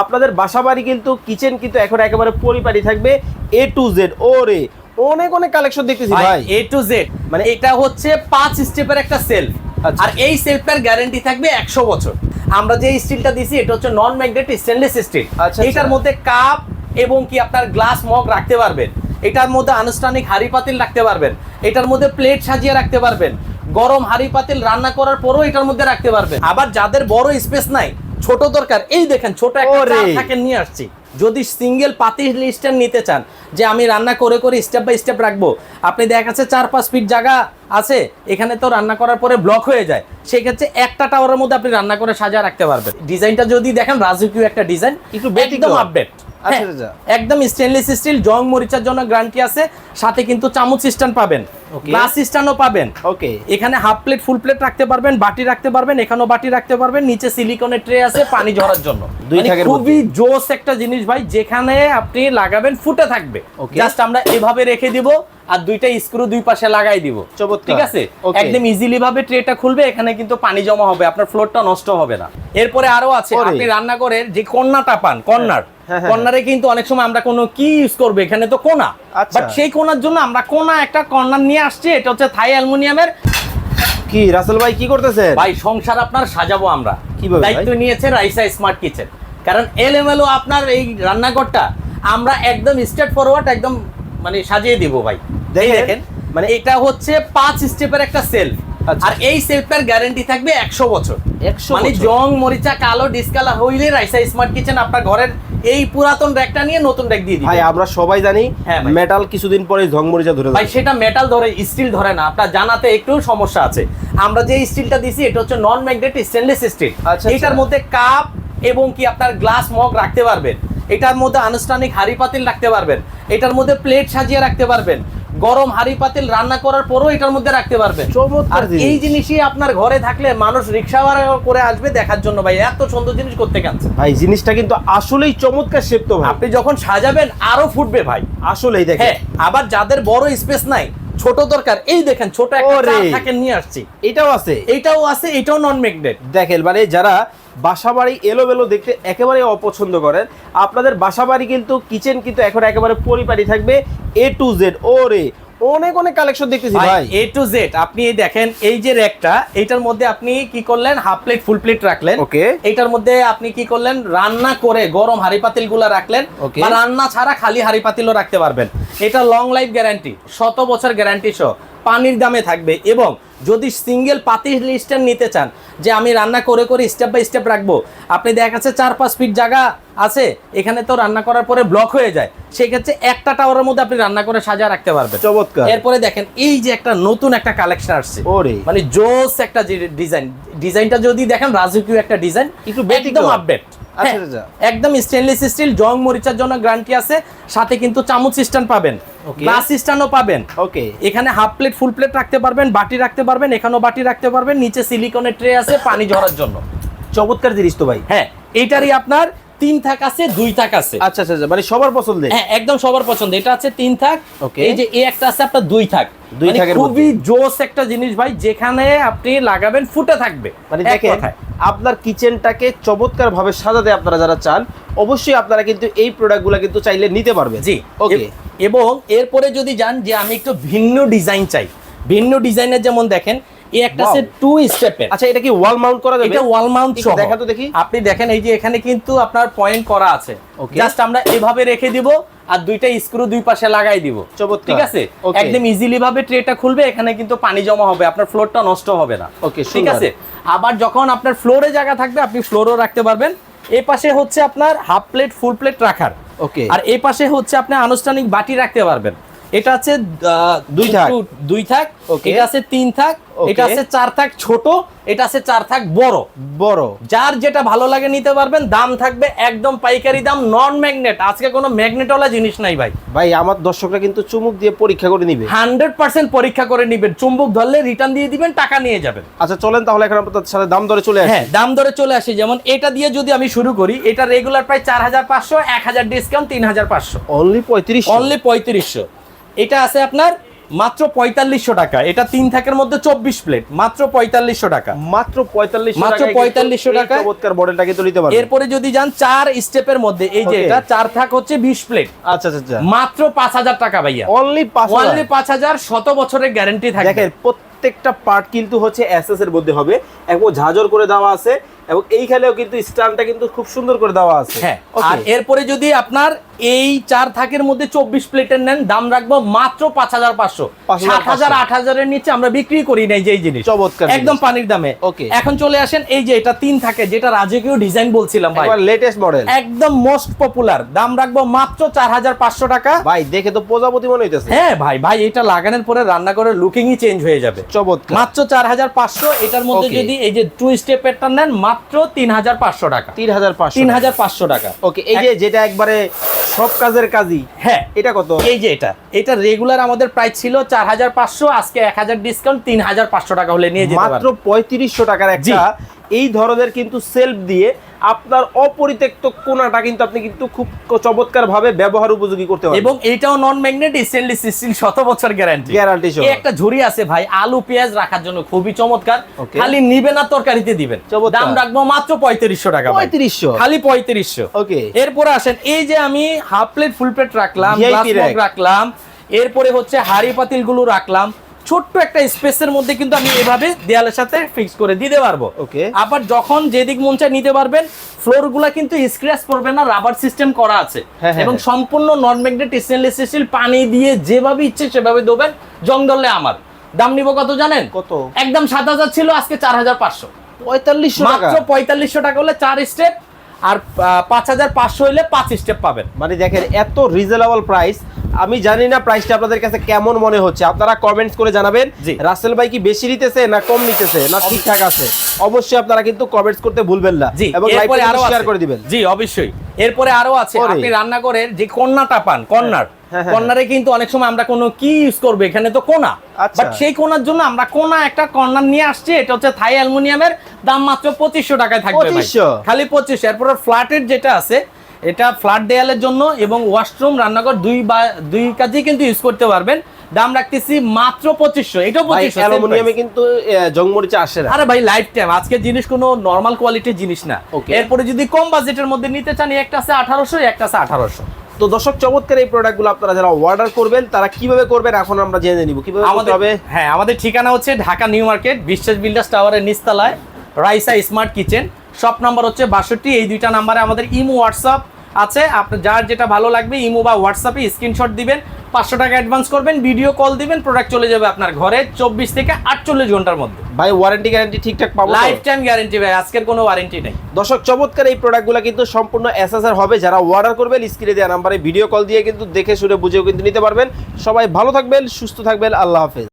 আপনাদের বাসাবাড়ি কিন্তু কিচেন কিন্তু এখন একেবারে পরিপাটি থাকবে এ টু জেড ও রে। অনেক অনেক কালেকশন দেখতেছি ভাই এ টু জেড মানে এটা হচ্ছে পাঁচ স্টেপের একটা সেলফ আচ্ছা। আর এই সেলফের গ্যারান্টি থাকবে একশো বছর। আমরা যে স্টিলটা দিছি এটা হচ্ছে নন ম্যাগনেট স্টেনলেস স্টিল এটার। মধ্যে কাপ এবং কি আপনার গ্লাস মগ রাখতে পারবেন। এটার মধ্যে আনুষ্ঠানিক হাড়ি পাতিল রাখতে পারবেন। এটার মধ্যে প্লেট সাজিয়ে রাখতে পারবেন। গরম হাড়ি পাতিল রান্না করার পরও এটার মধ্যে রাখতে পারবেন। আবার যাদের বড় স্পেস নাই ছোট দরকার। এই দেখেন ছোট একটা থাকে নিয়ে আসছি। যদি সিঙ্গেল পাতিল স্ট্যান্ড নিতে চান যে আমি রান্না করে করে স্টেপ বাই স্টেপ রাখব আপনি দেখা যাচ্ছে চার পাঁচ ফিট জায়গা আছে এখানে তো রান্না করার পরে ব্লক হয়ে যায়। সেক্ষেত্রে একটা টাওয়ারের মধ্যে আপনি রান্না করে সাজা রাখতে পারবেন। ডিজাইনটা যদি দেখেন রাজকীয় একটা ডিজাইন একটু একদম আপডেট আচ্ছা, আচ্ছা। একদম স্টেনলেস স্টিল জং মরিচার জন্য গ্যারান্টি আছে সাথে কিন্তু চামচ স্ট্যান্ড পাবেন. গ্লাস স্ট্যান্ডও পাবেন। ওকে এখানে হাফ প্লেট ফুল প্লেট রাখতে পারবেন বাটি রাখতে পারবেন এখানেও বাটি রাখতে পারবেন নিচে সিলিকনের ট্রে আছে পানি ঝরার জন্য। মানে খুবই জোস একটা জিনিস ভাই যেখানে আপনি লাগাবেন ফুটে থাকবে। জাস্ট আমরা এভাবে রেখে দিব আর দুইটা স্ক্রু দুই পাশে লাগাই দিব। ঠিক আছে? একদম ইজিলি ভাবে ট্রেটা খুলবে এখানে কিন্তু পানি জমা হবে আপনার ফ্লোরটা নষ্ট হবে না। এরপরে আরও আছে। আপনি রান্না করে যে কন্যাটা পান কর্নার হ্যাঁ, হ্যাঁ, কর্নারে কিন্তু অনেক সময় আমরা কোনো কি ইউজ করব এখানে তো কোনা। আচ্ছা। বাট সেই কোনার জন্য আমরা কোনা একটা কর্নার নিয়ে আসছি এটা হচ্ছে থাই অ্যালুমিনিয়ামের। কি রাসেল ভাই কি করতেছেন? ভাই সংসার আপনার সাজাবো আমরা। কীভাবে দায়িত্ব নিয়েছে রাইসা স্মার্ট কিচেন। কারণ এলএমএলও আপনার এই রান্নাঘরটা আমরা একদম স্ট্রেট ফরওয়ার্ড একদম মানে সাজিয়ে দিব ভাই। দেখেন, মানে- এটা হচ্ছে পাঁচ স্টেপের একটা সেলফ। আচ্ছা। আর এই সেলফের গ্যারান্টি থাকবে একশো বছর। 100 মানে জং মরিচা কালো ডিসকালার হইলে রাইসা স্মার্ট কিচেন আপনার ঘরের এই পুরাতন ব্যাগটা নিয়ে নতুন ব্যাগ দিয়ে দিই ভাই আমরা সবাই জানি হ্যাঁ মেটাল কিছুদিন পরে ঝংমরিচা ধরে ভাই সেটা মেটাল ধরে স্টিল ধরে না। আপনার জানাতে একটু সমস্যা আছে। আমরা যে স্টিলটা দিছি এটা হচ্ছে নন ম্যাগনেট স্টেনলেস স্টিল এটার। মধ্যে কাপ এবং কি আপনার গ্লাস মগ রাখতে পারবেন। এটার মধ্যে আনুষ্ঠানিক হাড়ি পাতিল রাখতে পারবেন। এটার মধ্যে প্লেট সাজিয়ে রাখতে পারবেন। গরম হাড়ি পাতিল রান্না করার পরও এটার মধ্যে রাখতে চমৎকার আর এই জিনিসই আপনার ঘরে থাকলে মানুষ রিক্সা ভাড়া করে আসবে দেখার জন্য। ভাই এত সুন্দর জিনিস করতে কানছে ভাই জিনিসটা কিন্তু আসলেই চমৎকার শেপ তো ভাই। আপনি যখন সাজাবেন আরও ফুটবে ভাই। আসলেই দেখেন। হ্যাঁ আবার যাদের বড় স্পেস নাই ছোট দরকার এই দেখেন ছোট একটা নিয়ে আসছি। এটাও আছে। এটাও আছে এটাও নন ম্যাগনেট দেখেন মানে যারা বাসাবাড়ি এলোমেলো দেখতে একেবারে অপছন্দ করেন। আপনাদের বাসাবাড়ি কিন্তু কিচেন কিন্তু এখন একেবারে পরিপাটি থাকবে এ টু জেড ও রে অনেক অনেক কালেকশন দেখতেছি ভাই এ টু জেড আপনি এই দেখেন এই যে র্যাকটা এইটার মধ্যে আপনি কি করলেন? হাফ প্লেট ফুল প্লেট রাখলেন। ওকে। এইটার মধ্যে আপনি কি করলেন? রান্না করে গরম হাড়ি পাতিলগুলা রাখলেন. বা রান্না ছাড়া খালি হাড়ি পাতিলও রাখতে পারবেন। এটা লং লাইফ গ্যারান্টি শত বছর গ্যারান্টি সহ। পানির দামে থাকবে এবং যদি সিঙ্গেল পাতিল স্ট্যান্ড নিতে চান যে আমি রান্না করে করে স্টেপ বাই স্টেপ রাখব আপনি দেখা যাচ্ছে চার পাঁচ ফিট জায়গা আছে এখানে তো রান্না করার পরে ব্লক হয়ে যায় সেক্ষেত্রে একটা টাওয়ারের মধ্যে আপনি রান্না করে সাজা রাখতে পারবেন চমৎকার এরপরে দেখেন এই যে একটা নতুন একটা কালেকশন আসছে ওরে। মানে জোস একটা ডিজাইন ডিজাইনটা যদি দেখেন রাজকীয় একটা ডিজাইন একটু। একদম আপডেট। একদম স্টেনলেস স্টিল জং মরিচার জন্য গ্যারান্টি আছে। সাথে কিন্তু চামচ স্ট্যান্ড পাবেন. গ্লাস স্ট্যান্ডও পাবেন। ওকে এখানে হাফ প্লেট ফুল প্লেট রাখতে পারবেন বাটি রাখতে পারবেন এখানেও বাটি রাখতে পারবেন নিচে সিলিকনের ট্রে আছে পানি ঝরার জন্য। চমৎকার জিনিস তো ভাই। হ্যাঁ এইটারই আপনার তিন থাক আছে দুই থাক আছে। আচ্ছা আচ্ছা আচ্ছা, মানে সবার পছন্দের হ্যাঁ একদম সবার পছন্দ। এটা আছে তিন থাক. এই যে এই একটা আছে আপনার দুই থাক। দুই মানে থাকের খুবই জোস একটা জিনিস ভাই যেখানে আপনি লাগাবেন ফুটে থাকবে। মানে দেখেন আপনার কিচেনটাকে চমৎকার ভাবে সাজাতে আপনারা যারা চান অবশ্যই আপনারা কিন্তু এই প্রোডাক্টগুলো কিন্তু চাইলে নিতে পারবেন। জি। ওকে এবং এরপরে যদি যান যে আমি একটু ভিন্ন ডিজাইন চাই। ভিন্ন ডিজাইনের যেমন দেখেন এই একটা. আছে টু স্টেপের আচ্ছা এটা কি ওয়াল মাউন্ট করা যাবে? এটা ওয়াল মাউন্ট সহ। দেখা তো দেখি। আপনি দেখেন এই যে এখানে কিন্তু আপনার পয়েন্ট করা আছে. জাস্ট আমরা এভাবে রেখে দিব আর দুইটা স্ক্রু দুই পাশে লাগাই দিব। ঠিক আছে? একদম ইজিলি ভাবে ট্রেটা খুলবে এখানে কিন্তু পানি জমা হবে আপনার ফ্লোরটা নষ্ট হবে না। Okay, ঠিক আছে? আবার যখন আপনার ফ্লোরে জায়গা থাকবে আপনি ফ্লোরও রাখতে পারবেন। এই পাশে হচ্ছে আপনার হাফ প্লেট ফুল প্লেট রাখার। ওকে আর এই পাশে হচ্ছে আপনি আনুষ্ঠানিক বাটি রাখতে পারবেন। এটা আছে দুই থাক। দুই থাক. এটা আছে তিন থাক. এটা আছে চার থাক ছোট এটা আছে চার থাক বড়। বড়। যার যেটা ভালো লাগে নিতে পারবেন দাম থাকবে একদম পাইকারি দাম নন ম্যাগনেট আজকে কোনো ম্যাগনেটওয়ালা জিনিস নাই ভাই। ভাই আমার দর্শকরা কিন্তু চুমুক দিয়ে পরীক্ষা করে নিবে। হান্ড্রেড পার্সেন্ট পরীক্ষা করে নিবেন। চুম্বক ধরলে রিটার্ন দিয়ে দিবেন টাকা নিয়ে যাবেন। আচ্ছা চলেন তাহলে এখন আপনাদের সাথে দাম দরে চলে আসি। হ্যাঁ দাম ধরে চলে আসি। যেমন এটা দিয়ে যদি আমি শুরু করি এটা রেগুলার প্রায় চার হাজার পাঁচশো এক হাজার ডিসকাউন্ট তিন হাজার পাঁচশো। অনলি পঁয়ত্রিশ অনলি পঁয়ত্রিশশো। এটা আছে আপনার মাত্র পঁয়তাল্লিশশো টাকা। এটা তিন থাকের মধ্যে চব্বিশ প্লেট মাত্র পঁয়তাল্লিশশো টাকা। মাত্র পঁয়তাল্লিশ মাত্র 4500 টাকা চমৎকার মডেলটা কিন্তু নিতে পারবেন। এরপরে যদি যান চার স্টেপের মধ্যে এই যে এটা চার থাক হচ্ছে বিশ প্লেট আচ্ছা আচ্ছা আচ্ছা। মাত্র পাঁচ হাজার টাকা ভাইয়া। অনলি পাঁচ ওয়ানলি পাঁচ হাজার শত বছরের গ্যারেন্টি থাকে প্রত্যেকটা পার্ট কিন্তু হচ্ছে এসএস এর মধ্যে হবে। এবং ঝাঁঝর করে দেওয়া আছে। এবং এইখানেও কিন্তু স্ট্যান্ডটা কিন্তু খুব সুন্দর করে দেওয়া আছে। হ্যাঁ আর এরপরে যদি আপনার এই চার থাকের মধ্যে চব্বিশ প্লেটের নেন দাম রাখব মাত্র পাঁচ হাজার পাঁচশো। সাত হাজার আট হাজারের নিচে আমরা বিক্রি করি নাই যে জিনিস। চমৎকার একদম পানির দামে। Okay. এখন চলে আসেন এই যে এটা তিন থাকে যেটা রাজকীয় ডিজাইন বলছিলাম ভাই। লেটেস্ট মডেল একদম মোস্ট পপুলার দাম রাখব মাত্র চার হাজার পাঁচশো টাকা। ভাই দেখে তো প্রজাপতি মনে হইতেছে। হ্যাঁ ভাই ভাই এটা লাগানোর পরে রান্না করে লুকিংই চেঞ্জ হয়ে যাবে। চমৎকার। মাত্র চার হাজার পাঁচশো এটার মধ্যে যদি এই যে টু স্টেপেরটা নেন মাত্র তিন হাজার পাঁচশো টাকা। তিন হাজার পাঁচশো তিন হাজার পাঁচশো টাকা। ওকে এই যে যেটা একবারে সব কাজের কাজই হ্যাঁ। এটা কত? এই যে এটা। এটা রেগুলার আমাদের প্রাইস ছিল চার হাজার পাঁচশো আজকে এক হাজার ডিসকাউন্ট তিন হাজার পাঁচশো টাকা হলে নিয়ে মাত্র পঁয়ত্রিশশো টাকার একটা এই ধরনের কিন্তু সেলফ দিয়ে আপনার অপরিত্যক্ত কোনাটা কিন্তু আপনি কিন্তু খুব চমৎকার ভাবে ব্যবহার উপযোগী করতে পারবেন। এবং এটাও নন ম্যাগনেট স্টেনলেস স্টিল শত বছর গ্যারান্টি গ্যারান্টি সহ। একটা ঝুড়ি আছে ভাই আলু পেঁয়াজ রাখার জন্য খুবই চমৎকার। খালি নিবে না তরকারিতে দিবেন। দাম রাখব মাত্র পঁয়ত্রিশশো টাকা ভাই। পঁয়ত্রিশশো? খালি পঁয়ত্রিশশো। ওকে এরপরে আসেন এই যে আমি হাফ প্লেট ফুল প্লেট রাখলাম রাখলাম এরপরে হচ্ছে হাড়ি পাতিলগুলো রাখলাম ছোট্ট একটা স্পেসের মধ্যে কিন্তু আমি এভাবে দেয়ালের সাথে ফিক্স করে দিতে পারব। ওকে আবার যখন যেদিক মন চায় নিতে পারবেন ফ্লোরগুলা কিন্তু স্ক্র্যাচ পড়বে না রাবার সিস্টেম করা আছে। হ্যাঁ, হ্যাঁ, এবং হ্যাঁ। সম্পূর্ণ নন ম্যাগনেট স্টেনলেস স্টিল পানি দিয়ে যেভাবে ইচ্ছে সেভাবে দেবেন জং ধরলে আমার। দাম নিব কত জানেন? কত? একদম সাত হাজার ছিল আজকে চার হাজার পাঁচশো। পঁয়তাল্লিশশো টাকা? মাত্র পঁয়তাল্লিশশো টাকা হলে চার স্টেপ আর পাঁচ হাজার পাঁচশো হলে পাঁচ স্টেপ পাবেন। মানে দেখেন এত রিজনেবল প্রাইস আমি জানি না প্রাইসটা আপনাদের কাছে কেমন মনে হচ্ছে। আপনারা কমেন্টস করে জানাবেন। রাসেল ভাই কি বেশি নিতেছে না কম নিতেছে না ঠিকঠাক আছে? অবশ্যই আপনারা কিন্তু কমেন্টস করতে ভুলবেন না এবং আরও শেয়ার করে দিবেন। জি অবশ্যই। এরপরে আরও আছে আপনি রান্না করেন যে কন্যাটা পান কর্নার হ্যাঁ, হ্যাঁ, কর্নারে কিন্তু অনেক সময় আমরা কোনো কি ইউজ করব এখানে তো কোনা। আচ্ছা। বাট সেই কোনার জন্য আমরা কোনা একটা কর্নার নিয়ে আসছি এটা হচ্ছে থাই অ্যালুমিনিয়ামের দাম মাত্র পঁচিশশো টাকায় থাকবে ভাই। 2500? খালি পঁচিশ এরপরে ফ্ল্যাটের যেটা আছে এটা ফ্ল্যাট দেয়ালের জন্য এবং ওয়াশরুম রান্নাঘর দুই বা দুই কাজেই কিন্তু ইউজ করতে পারবেন। দাম রাখতেছি মাত্র পঁচিশশো। এটাও পঁচিশশো অ্যালুমিনিয়ামে কিন্তু জংমরিচা আসে না। আরে ভাই লাইফ টাইম আজকের জিনিস কোনো নর্মাল কোয়ালিটির জিনিস না। এরপরে যদি কম বাজেটের মধ্যে নিতে চান একটা আছে আঠারোশো একটা আছে আঠারোশো। তো দর্শক চমৎকার এই প্রোডাক্টগুলো আপনারা যারা অর্ডার করবেন তারা কীভাবে করবেন এখন আমরা জেনে নিব। কীভাবে আমাদের হবে? হ্যাঁ আমাদের ঠিকানা হচ্ছে Dhaka new market Biswas builders টাওয়ারের নিচতলায় Raisa smart kitchen. Shop number হচ্ছে বাষট্টি। এই দুইটা নাম্বারে আমাদের ইমো হোয়াটসঅ্যাপ আছে। আপনার যার যেটা ভালো লাগবে ইমো বা হোয়াটসঅ্যাপে স্ক্রিনশট দিবেন। পাঁচশো টাকা অ্যাডভান্স করবেন ভিডিও কল দিবেন প্রোডাক্ট চলে যাবে আপনার ঘরে চব্বিশ থেকে আটচল্লিশ ঘণ্টার মধ্যে। ভাই ওয়ারেন্টি গ্যারেন্টি ঠিকঠাক পাবো লাইফ টাইম গ্যারেন্টি ভাই আজকের কোনো ওয়ারেন্টি নেই। দর্শক চমৎকার এই প্রোডাক্টগুলো কিন্তু সম্পূর্ণ এসএসআর হবে। যারা অর্ডার করবেন স্ক্রিনে দেওয়া নাম্বারে ভিডিও কল দিয়ে কিন্তু দেখে শুনে বুঝেও কিন্তু নিতে পারবেন। সবাই ভালো থাকবেন সুস্থ থাকবেন আল্লাহ হাফেজ।